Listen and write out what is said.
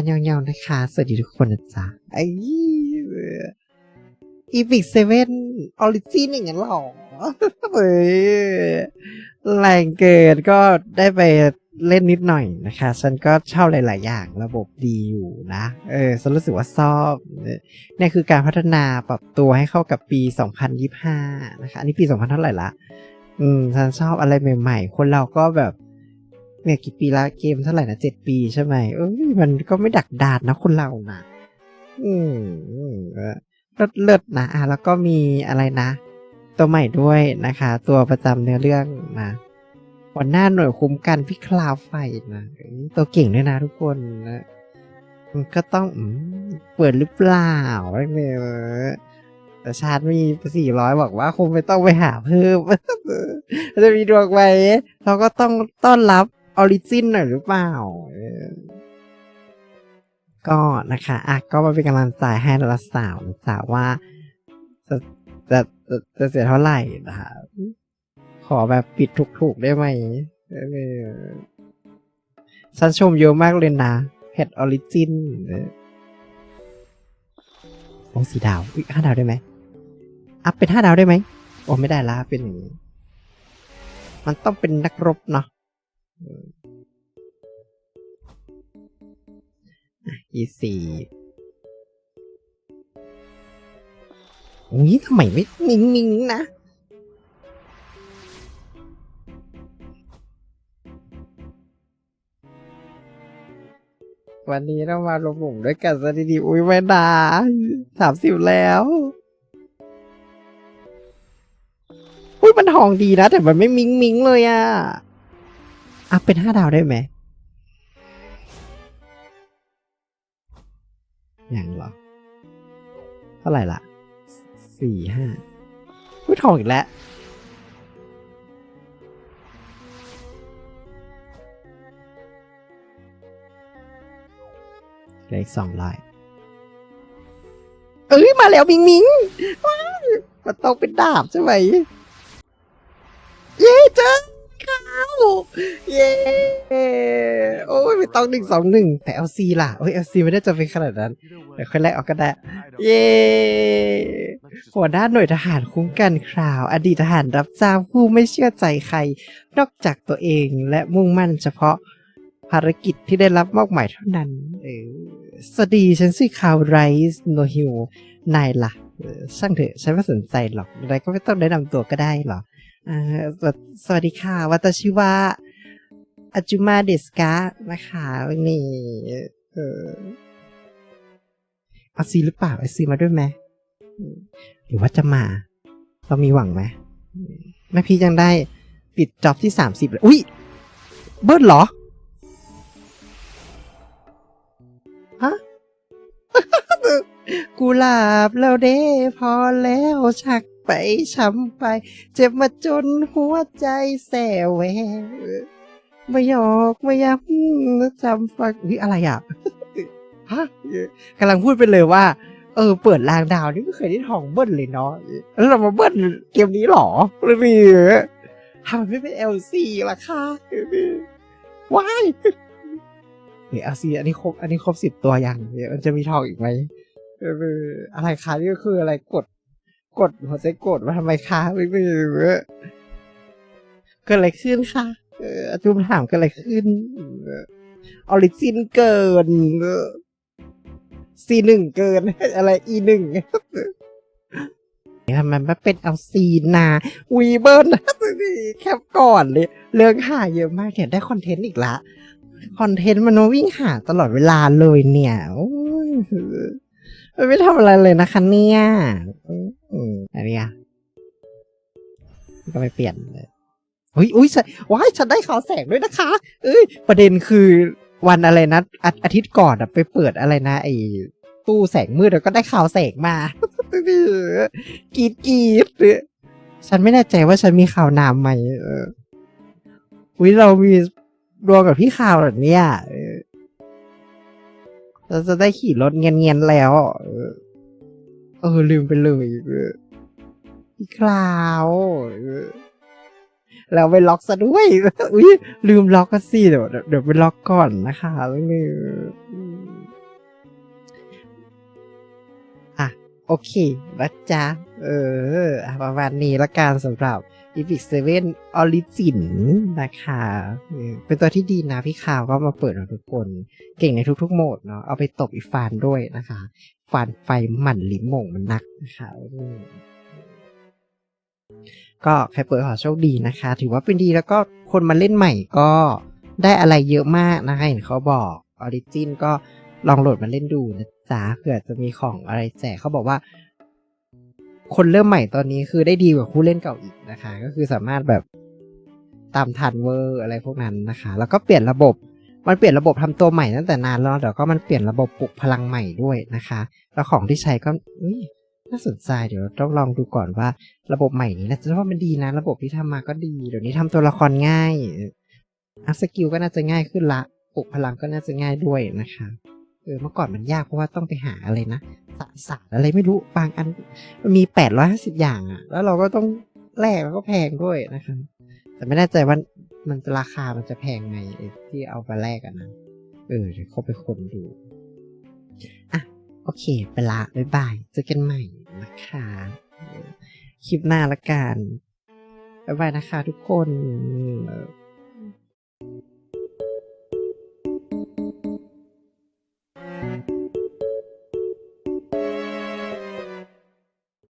อันยองๆนะคะ สวัสดีทุกคนนะจ๊ะไอ้อีพิกเซเว่นออริจินอย่างนั้นหรอเฮ้ยแรงเกินก็ได้ไปเล่นนิดหน่อยนะคะ ฉันก็ชอบหลาย ๆ อย่างระบบดีอยู่นะ เออ ฉันรู้สึกว่าชอบเนี่ยคือการพัฒนาปรับตัวให้เข้ากับปี 2025 นะคะ อันนี้ปี 2000 เท่าไหร่ละ อืม ฉันชอบอะไรใหม่ ๆ คนเราก็แบบ เนี่ยกี่ปีละเกมเท่าไหร่นะเจ็ดปีใช่ไหมเอ้ยมันก็ไม่ดักดานนะคนเรานะอืมเลิศเลิศนะอะแล้วก็มีอะไรนะ ตัวใหม่ด้วยนะคะ ตัวประจำเนื้อเรื่องนะหัวหน้าหน่วยคุ้มกันพี่คลาวไฟนะตัวเก่งด้วยนะทุกคนนะมันก็ต้องอเปิดหรือเปล่าเนี่ยแต่ชาร์จมีสี่ร้อยบอกว่าคงไม่ต้องไปหาเพิ่มจะมีดวงไว้เราก็ต้องต้อนรับ ออริจินหน่อยหรือเปล่า ก็นะคะอะก็มาเป็นกำลังใจให้ละสาวนะสาวว่าจะจะจะจะเสียเท่าไหร่นะคะขอแบบปิดถูกๆได้ไหมฉันชมเยอะมากเลยนะเห็ดออริจินโอ้สีดาวห้าดาวได้ไหมอัพเป็นห้าดาวได้ไหมโอ้ไม่ได้ละเป็นอย่างนี้ มันต้องเป็นนักรบเนาะ ยี่สี่นี้ทำไมไม่นิ่งๆนะ วันนี้เรามารวมกลุ่มด้วยกันซะดีๆอุ้ยแม่ดาสามสิบแล้วอุ้ยมันทองดีนะ แต่มันไม่มิงมิงเลยอะ อัพเป็นห้าดาวได้ไหม อย่างเหรอ เท่าไหร่ละสี่ห้าอุ้ยทองอีกแล้ว เลืออีกสองร้อยเอ้ย มาแล้วมิงมิงว้าวมันต้องเป็นดาบใช่ไหม เย้โอ้ยไม่ต้องหนึ่งสองหนึ่งแต่ LC ล่ะโอ้ย LC ไม่ได้จะเป็นขนาดนั้นเดี๋ยวค่อยแลกเอาก็ได้เย้หัวหน้าหน่วยทหารคุ้มกันคราว อดีตทหารรับจ้างผู้ไม่เชื่อใจใคร นอกจากตัวเองและมุ่งมั่นเฉพาะภารกิจที่ได้รับมอบหมายเท่านั้น เออสวัสดีฉันชื่อคาวไรส์โนฮิวนายล่ะช่างเถอะฉันไม่สนใจหรอกอะไรก็ไม่ต้องแนะนำตัวก็ได้หรอ สวัสดีค่ะ วัตชิวะอาจุมาเดสกะนะคะนี่เออเอาซีหรือเปล่าไอซีมาด้วยไหมหรือว่าจะมา เรามีหวังไหมแม่พี่ยังได้ปิดจ็อบที่สามสิบเลยอุ้ย เบิร์ดเหรอ ฮะกุหลาบแล้วเด้พอแล้วชัก ไปช้ำไป เจ็บมาจนหัวใจแสแววไม่หยอกไม่ย้ำจำฟังนี่อะไรอะฮะกำลังพูดไปเลยว่า เออ เปิดรางดาวนี่ไม่เคยได้ทองเบิ้ลเลยเนาะแล้วเรามาเบิ้ลเกมนี้หรอหรือมีทำไมไม่เป็นเอลซีล่ะคะว้ายเนี่ยเอลซีอันนี้ครบอันนี้ครบสิบตัวยังเดี๋ยวมันจะมีทองอีกไหมเอออะไรคะนี่ก็คืออะไรกด กดหัวใจกดว่าทำไมคะไม่ไม่เกิดอะไรขึ้นคะเออจุมถามเกิดอะไรขึ้นออริจินเกินซีหนึ่งเกิน อะไรอีหนึ่งทำไมไม่เป็นเอาซีนาวีเบิร์นแคปก่อนเลยเรื่องหาเยอะมากเนี่ยได้คอนเทนต์อีกละคอนเทนต์มันวิ่งหาตลอดเวลาเลยเนี่ยโอ้ยมันไม่ทำอะไรเลยนะคะเนี่ย อืมอันนี้ยก็ไม่เปลี่ยนเลยอุ้ยอุ้ยฉันว้ายฉันได้ข่าวแสงด้วยนะคะ เอ้ย ประเด็นคือวันอะไรนะอาอาทิตย์ก่อนอะไปเปิดอะไรนะ ไอ้ตู้แสงมืดแล้วก็ได้ข่าวแสงมากีดกีดฉันไม่แน่ใจว่าฉันมีข่าวนามไหมอุ้ยเรามีรวมกับพี่ข่าวเหรอเนี่ยเออเราจะได้ขี่รถเงียนๆแล้ว เออลืมไปเลยออพี่คลาวแล้วไปล็อกซะด้วยอุ้ยลืมล็อกก็สิเดี๋ยวเดี๋ยวเดี๋ยวไปล็อกก่อนนะคะแล้วนี่ โอเคนะจ๊ะ เออ ประมาณนี้ละกันสำหรับ Epic 7 Origin นะคะ เป็นตัวที่ดีนะพี่ข่าวก็มาเปิดของทุกคน เก่งในทุกๆโหมดเนาะ เอาไปตบอีฟานด้วยนะคะ ฟานไฟหมั่นลิ้มหม่งมันนักนะคะก็ใครเปิดขอโชคดีนะคะ ถือว่าเป็นดีแล้วก็คนมาเล่นใหม่ก็ได้อะไรเยอะมากนะคะเห็นเขาบอกออริจินก็ลองโหลดมาเล่นดูนะ จ๊ะเผื่อจะมีของอะไรแจกเขาบอกว่า คนเริ่มใหม่ตอนนี้คือได้ดีกว่าผู้เล่นเก่าอีกนะคะ ก็คือสามารถแบบตามทันเวอร์อะไรพวกนั้นนะคะ แล้วก็เปลี่ยนระบบ มันเปลี่ยนระบบทำตัวใหม่ตั้งแต่นานแล้วเดี๋ยวก็มันเปลี่ยนระบบปลุกพลังใหม่ด้วยนะคะ แล้วของที่ใช้ก็น่าสนใจเดี๋ยวต้องลองดูก่อนว่า ระบบใหม่นี้นะจะว่ามันดีนะ ระบบที่ทำมาก็ดี เดี๋ยวนี้ทำตัวละครง่ายอัพสกิลก็น่าจะง่ายขึ้นละปลุกพลังก็น่าจะง่ายด้วยนะคะ เออเมื่อก่อนมันยากเพราะว่าต้องไปหาอะไรนะสสารอะไรไม่รู้บางอันมีแปดร้อยห้าสิบอย่างอะแล้วเราก็ต้องแลกแล้วก็แพงด้วยนะคะแต่ไม่แน่ใจว่ามันจะราคามันจะแพงไหมที่เอาไปแลกกันนะเออเดี๋ยวเข้าไปคนดูอะโอเคไปละบ๊ายบายเจอกันใหม่นะคะคลิปหน้าละกันบ๊ายบายนะคะทุกคน